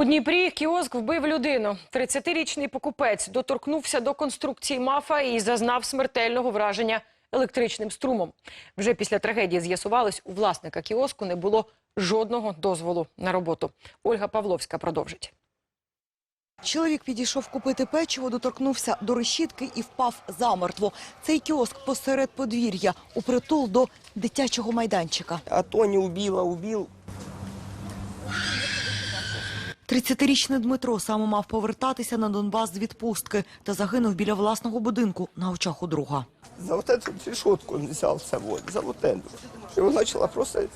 У Дніпрі кіоск вбив людину. 30-річний покупець доторкнувся до конструкції мафа і зазнав смертельного враження електричним струмом. Вже після трагедії з'ясувалось, у власника кіоску не було жодного дозволу на роботу. Ольга Павловська продовжить. Чоловік підійшов купити печиво, доторкнувся до решітки і впав замертво. Цей кіоск посеред подвір'я, у притул до дитячого майданчика. А то не убила, убил. 30-річний Дмитро саме мав повертатися на Донбас з відпустки та загинув біля власного будинку на очах у друга. За вот эту решетку он взял с собой, за вот эту. И он начала просто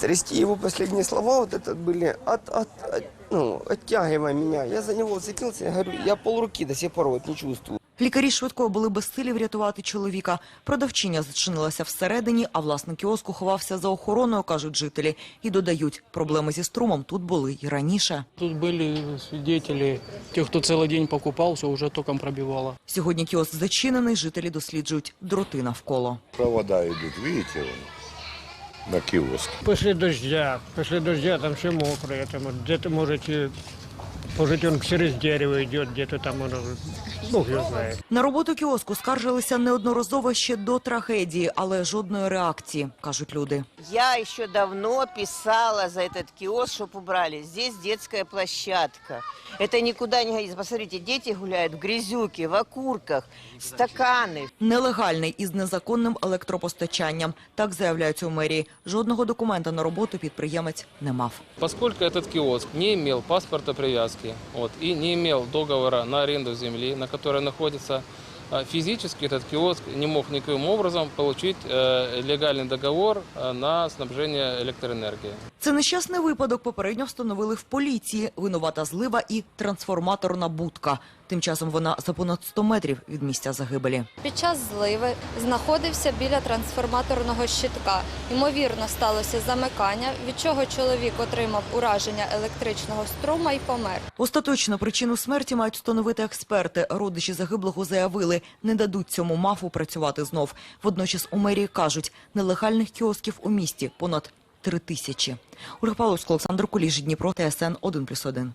трясти его последние слова вот это были от, от, от, ну, оттягивая меня. Я за него зацепился, я говорю, я полруки до сих пор вот не чувствую. Лікарі швидко були безсилі врятувати чоловіка. Продавчиня зачинилася всередині, а власник кіоску ховався за охороною, кажуть жителі. І додають, проблеми зі струмом тут були й раніше. Тут были свидетели, те, кто целый день покупался, уже током пробивало. Сьогодні кіоск зачинений, жителі досліджують дроти навколо. Провода видите, вон, на киоск. После дождя, после дождя там все мокрое, там где-то можете, может он через дерево идет, где-то там он, Бог его знает. На роботу кіоску скаржилися неодноразово ще до трагедії, але жодної реакції, кажуть люди. Я еще давно писала за этот киоск, чтобы убрали. Здесь детская площадка. Это никуда не годится. Посмотрите, дети гуляют в грязюке, в окурках, стаканы. Нелегальний із незаконним електропостачанням. Так заявляють у мерії. Жодного документа на роботу підприємець не мав. Поскольку этот киоск не имел паспорта привязки вот, и не имел договора на аренду земли, на которой находится, а, физически этот киоск не мог никаким образом получить э, легальный договор э, на снабжение электроэнергией. Це нещасний випадок попередньо встановили в поліції. Винувата злива і трансформаторна будка. Тим часом вона за понад 100 метрів від місця загибелі. Під час зливи знаходився біля трансформаторного щитка. Ймовірно, сталося замикання, від чого чоловік отримав ураження електричного струма і помер. Остаточно причину смерті мають встановити експерти. Родичі загиблого заявили, не дадуть цьому мафу працювати знов. Водночас у мерії кажуть, нелегальних кіосків у місті понад три тисячі. Ольга Павловська, Олександр Куліш, Дніпро, ТСН 1+,1.